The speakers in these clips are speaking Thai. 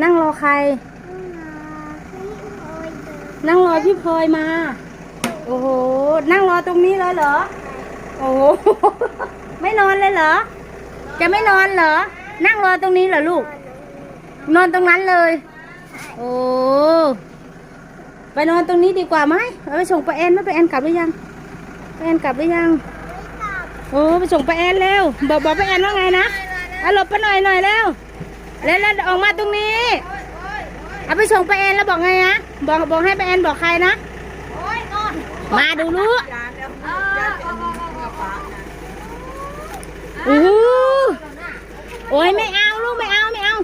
นั่งรอใคร นั่งรอพี่พลอยมา โอ้โห นั่งรอตรงนี้เลยเหรอ โอ้โห ไม่นอนเลยเหรอ จะไม่นอนเหรอ นั่งรอตรงนี้เหรอลูก นอนตรงนั้นเลย โอ้ ไปนอนตรงนี้ดีกว่าไหมเอาไปส่งป้าแอนไหมป้าแอนกลับหรือยังป้าแอนกลับหรือยัง โอ้ ไปส่งป้าแอนเร็วบอกบอกป้าแอนว่าไงนะเอาหลบไปหน่อยหน่อยเร็ว แล้วแล้วออกมาตรงนี้เอาไปส่งป้าแอนแล้วบอกไงนะบอกบอกให้ไป้าแอนบอกใครนะมาดูลูกโอ้โหโอ้ยไม่เอาลูกไม่เอาไม่เอา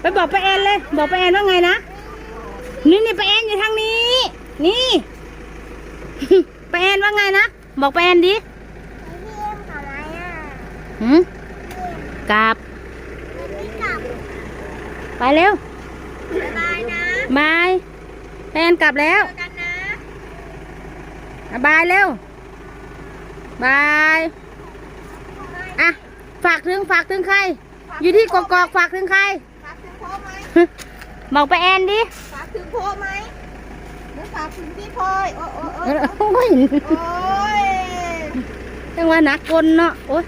ไปบอกไป้าแอนเลย บอกไป้าแอนว่าไงนะนี่นี่ไป้าแอนอยู่ทางนี้ นี่ไป้าแอนว่าไงนะบอกไป้าแอนดิหืมกลับ ไปเร็วบายนะบายป้าแอนกลับแล้วเจอกันนะอะบายเร็วบายอะฝากถึงฝากถึงใคร อยู่ที่กกอกฝากถึงใครฝากถึงพ่อไหมบอกไปแอนดิฝากถึงพ่อไหมหรือฝากถึงพี่พลอยโอ้โอ้โอ้โอ้ยโอ้ย จังว่านักกลเนาะโอ้ย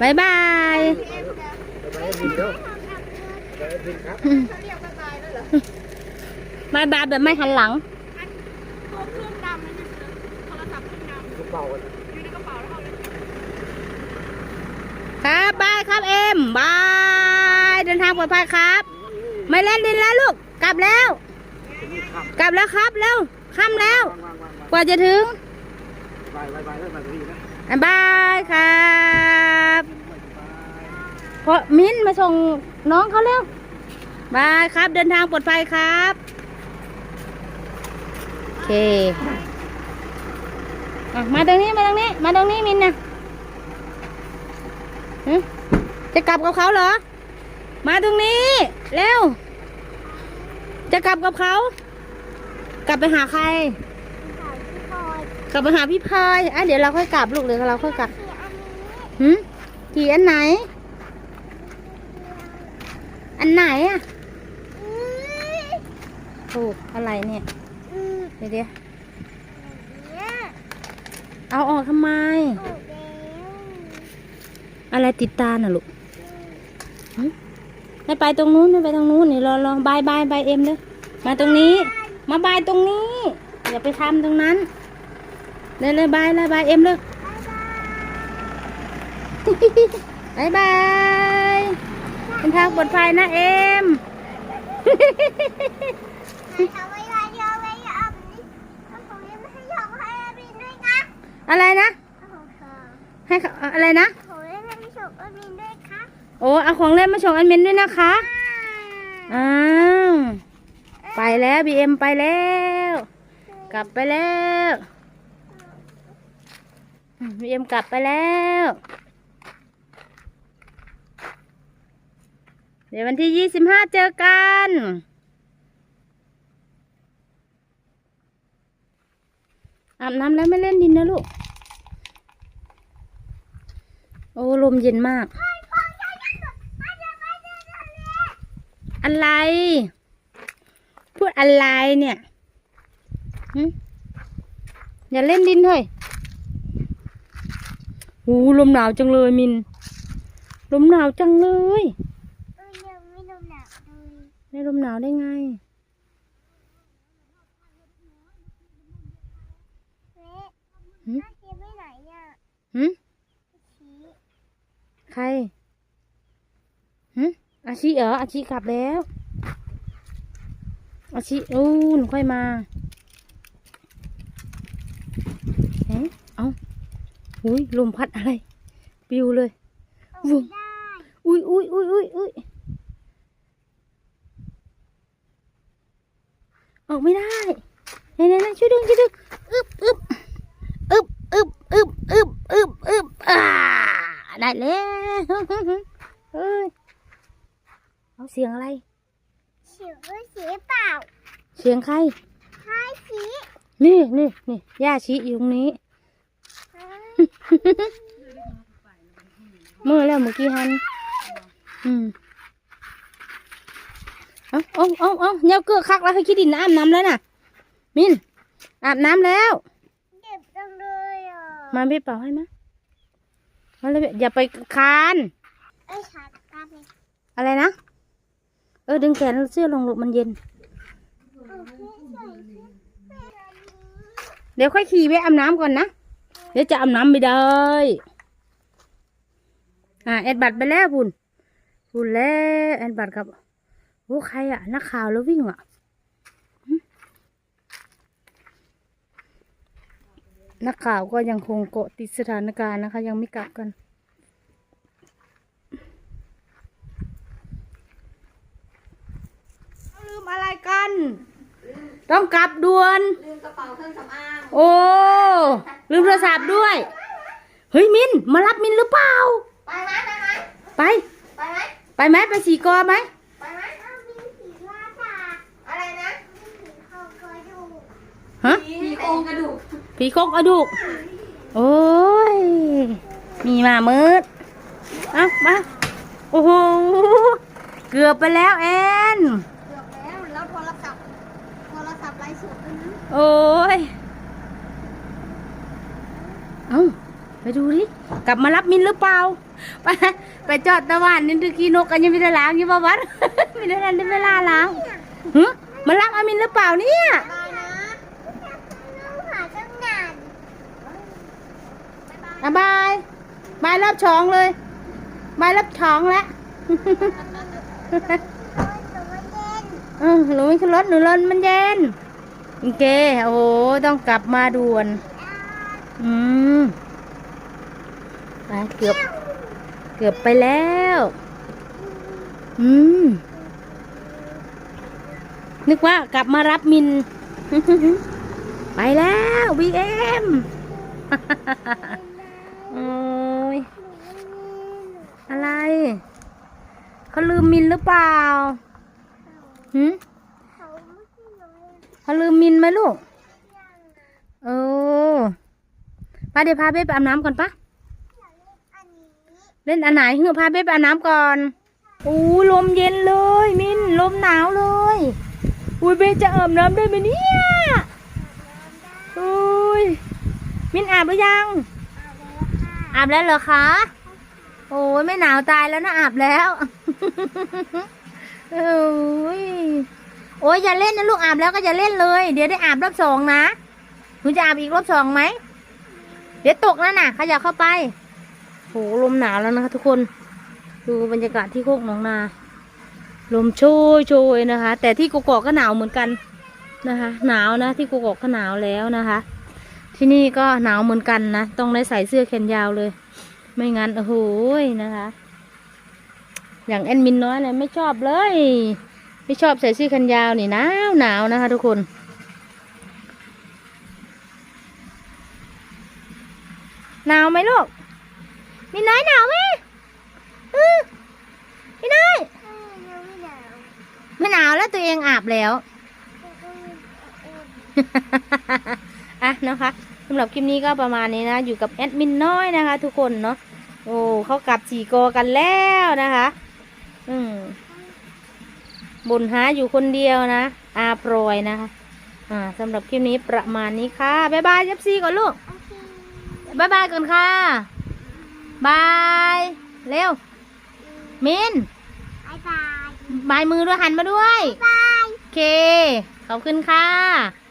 บายบายมบายบายแบบไม่หันหลังครับบายครับเอ็มบายเดินทางปลอดภัยครับ ไม่เล่นดินแล้วลูกกลับแล้ว กลับแล้วครับเร็วค่ำแล้ว กว่าจะถึงบายบายบายบายบายครับ พอมิ้นมาส่งน้องเขาเร็วบายครับ เดินทางปลอดภัยครับโอเคอะมาตรงนี้มาตรงนี้ มาตรงนี้มินนะหึจะกลับกับเขาเหรอ มาตรงนี้เร็วจะกลับกับเขา กลับไปหาใคร กลับไปหาพี่พลอยอะเดี๋ยวเราค่อยกลับลูกเดี๋ยวเราค่อยกลับหืมกี่อันไหน อันไหนอะโอ้อะไรเนี่ย เดี๋ยวเดี๋ยวเอาออกทำไม อะไรติดตาน่ะลูกหึไม่ไปตรงนู้นไม่ไปตรงนู้นนี่รอรอบายบายบายเอ็มเลยมาตรงนี้ มาบายตรงนี้อย่าไปทำตรงนั้นเลยเลยบายเลยบายเอ็มเลยบายบาย เป็นทางปลอดภัยนะเอ็มอะไรนะ ให้เขาอะไรนะ โอ้เอาของเล่นมาส่งอันเมนด้วยนะคะ อ้าว ไปแล้วบีเอ็มไปแล้ว กลับไปแล้วบีเอ็มกลับไปแล้ว เดี๋ยววันที่ยี่สิบห้าเจอกันอาบน้ำแล้วไม่เล่นดินนะลูก โอ้ลมเย็นมาก อะไร พูดอะไรเนี่ยอย่าเล่นดินเถอะหูลมหนาวจังเลยมิน ลมหนาวจังเลย ไม่ลมหนาวได้ไงหึใครหึอาชีเหรออาชีกลับแล้ว อาชิอู้หนูค่อยมาเอ๊ะเอาอุ้ยลมพัดอะไร ปิวเลยวุ้งอุ้ยอุ้ยอุ้ยอุ้ยอุ้ย ออกไม่ได้ไหนไหนไหนช่วยดึงช่วยดึงอึบอึบอึบอึบอึบอึบอึบอึบอ่าได้แล้วเฮ้ยเอาเสียงอะไรสีสีเปล่า เสียงใครใช่สีนี่นี่นี่ย่าชี้อยู่ตรงนี้อืเมื่อแล้วเมื่อกี้ฮันอืม เอาเอาเอาเอาเนียเกือคักแล้วให้คิดดินอาบน้ำแล้วน่ะ มินอาบน้ำแล้วเจ็บจังเลยอะมาพี่เป่าให้มะมาเลยอย่าไปคานไอ้ชัดกันเลยอะไรนะ เออดึงแขนเสื้อลงลูกมันเย็นโอเคใส่เสื้อเดี๋ยวค่อยขี่ไปอาบน้ำก่อนนะ เดี๋ยวจะอาบน้ำไม่ได้ อ่า แอดบัตรไปแล้วบุญบุญแล้วแอดบัตรครับ โอ้ใครอะนักข่าวแล้ววิ่งอะหึนักข่าวก็ยังคงเกาะติดสถานการณ์นะคะ ยังไม่กลับกัน ลืมอะไรกัน ต้องกลับด่วน ลืมกระเป๋าเครื่องสำอางโอ้ ลืมโทรศัพท์ด้วย เฮ้ยมิน มารับมินหรือเปล่า ไปไหมไปไหมไป ไปไหมไปไหมไปสีกอไหม ไปไหมเอามีผีล่าตาอะไรนะผีเข้ากระดูก ฮะ ผีโค รงกระดูกผีโคกเอาดุกโอ้ย มีมามืดเอามาโอ้โห เกือบไปแล้วแอน เกือบแล้วแล้วโทรศัพท์โทรศัพท์ไร้สดด้วยนะโอ้ย เอาไปดูดิ กลับมารับมินหรือเปล่า ไปไปจอดตะวันนี่คือกีนกกันยังไม่ได้ล้างอยู่ป่ะวัด ไม่ได้ทันได้เวลาล้างหึมารับอามินหรือเปล่าเนี่ยได้นะต้องหาตั้งนาน อะบายบายรับช้องเลยบายรับช้องแล้วเออหนูไม่ขึ้นรถหนูรถมันเย็นโอเคโอ้โหต้องกลับมาด่วน อืมไปเกือบ เกือบไปแล้ว อืม นึกว่ากลับมารับมิน ไปแล้วบีเอ็ม โอ้ยอะไร เขาลืมมินหรือเปล่าหืมเขาลืมมินไหมลูกเออป้าเดี๋ยวพาเบ๊ไปอาบน้ำก่อนปะเล่นอันไหนเฮือพาเบ๊ไปอาบน้ำก่อนอู้ลมเย็นเลย มินลมหนาวเลยอุ้ยเบ๊จะอาบน้ำได้ไหมเนี่ยอุ้ยมินอาบหรือยัง อาบแล้วเหรอคะ โอ้ยไม่หนาวตายแล้วนะอาบแล้วโอ้ยโอ้ยอย่าเล่นนะลูกอาบแล้วก็อย่าเล่นเลย เดี๋ยวได้อาบรอบสองนะหนูจะอาบอีกรอบสองไหม เดี๋ยวตกแล้วนะขยับเข้าไปโหลมหนาวแล้วนะคะทุกคน ดูบรรยากาศที่โคกหนองนา ลมโชยโชยนะคะ แต่ที่กกอกก็หนาวเหมือนกันนะคะ หนาวนะที่กกอกก็หนาวแล้วนะคะ ที่นี่ก็หนาวเหมือนกันนะ ต้องได้ใส่เสื้อแขนยาวเลย ไม่งั้นโอ้โหนะคะ อย่างแอดมินน้อยเนี่ยไม่ชอบเลย ไม่ชอบใส่เสื้อแขนยาวนี่หนาวหนาวนะคะ ทุกคนหนาวไหมลูกมีน้อยหนาวไหมอื้อมีน้อยไม่หนาวไม่หนาวแล้วตัวเองอาบแล้ว อ่ออะนะคะสำหรับคลิปนี้ก็ประมาณนี้นะ อยู่กับแอดมินน้อยนะคะ ทุกคนเนาะโอ้เขากลับสีโกอกันแล้วนะคะ อืมบนหาอยู่คนเดียวนะอาโปรยนะคะ อ่าสำหรับคลิปนี้ประมาณนี้ค่ะบ๊ายบายเอฟซีก่อนลูกโอเคบ๊ายบายก่อนค่ะบายเร็วมินบายบายบายมือด้วยหันมาด้วยบายโอเคขอบคุณค่ะ